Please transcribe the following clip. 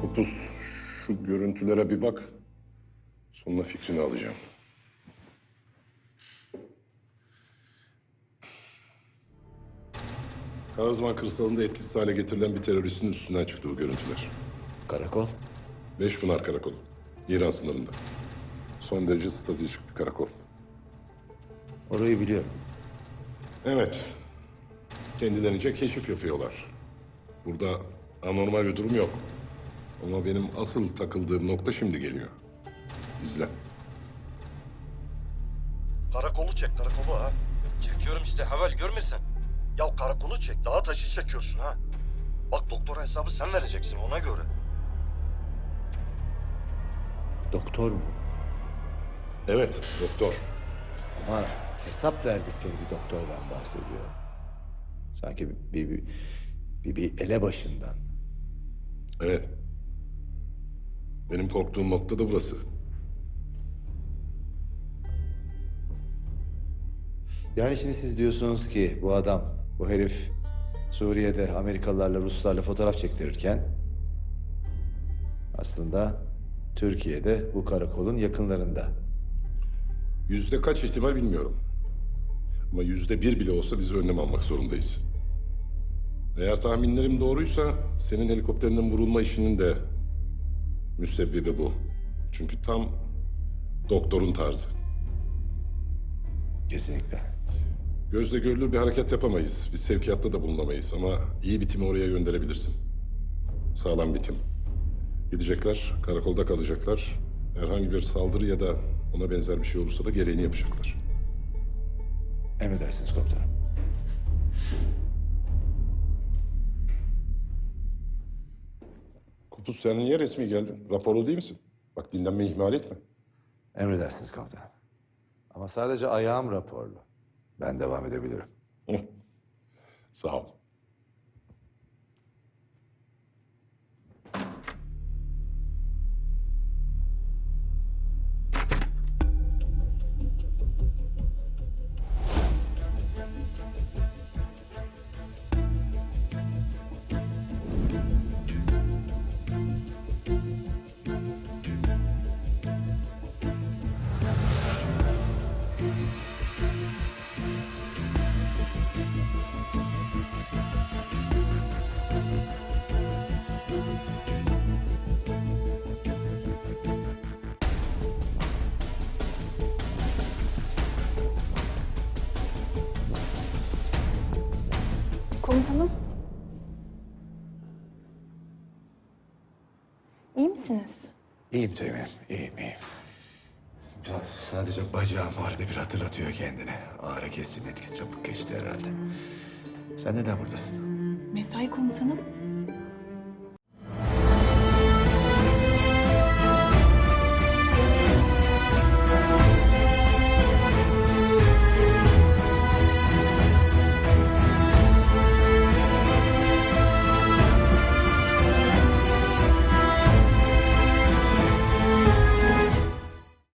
Kupus şu görüntülere bir bak. Sonra fikrini alacağım. Kazman kırsalında etkisiz hale getirilen bir teröristin üstünden çıktı bu görüntüler. Karakol. Beşpınar Karakolu. İran sınırında. Son derece stratejik bir karakol. Orayı biliyorum. Evet. Kendilerince keşif yapıyorlar. Burada anormal bir durum yok. Ama benim asıl takıldığım nokta şimdi geliyor. İzle. Karakolu çek karakolu ha. Çekiyorum işte Havel görmüyorsun. Ya karakolu çek daha taşı çekiyorsun ha. Bak doktora hesabı sen vereceksin ona göre. Doktor mu? Evet, doktor. Ama hesap verdikleri bir doktordan bahsediyor. Sanki bir, bir, bir, bir elebaşından. Evet. Benim korktuğum nokta da burası. Yani şimdi siz diyorsunuz ki bu adam, bu herif Suriye'de Amerikalılarla Ruslarla fotoğraf çektirirken aslında Türkiye'de bu karakolun yakınlarında. Yüzde kaç ihtimal bilmiyorum. Ama yüzde bir bile olsa biz önlem almak zorundayız. Eğer tahminlerim doğruysa senin helikopterinin vurulma işinin de müsebbibi bu. Çünkü tam doktorun tarzı. Kesinlikle. Gözle görülür bir hareket yapamayız. Bir sevkiyatta da bulunamayız ama iyi bir timi oraya gönderebilirsin. Sağlam bir tim. Gidecekler, karakolda kalacaklar. Herhangi bir saldırı ya da ona benzer bir şey olursa da gereğini yapacaklar. Emredersiniz komutanım. Kupus sen niye resmi geldin? Raporlu değil misin? Bak dinlenmeyi ihmal etme. Emredersiniz komutanım. Ama sadece ayağım raporlu. Ben devam edebilirim. Sağ ol. Komutanım. İyi misiniz? İyiyim Teğmen'im, iyiyim, iyiyim. Sadece bacağım arada bir hatırlatıyor kendini. Ağrı kesicinin etkisi çabuk geçti herhalde. Sen neden buradasın? Mesai komutanım.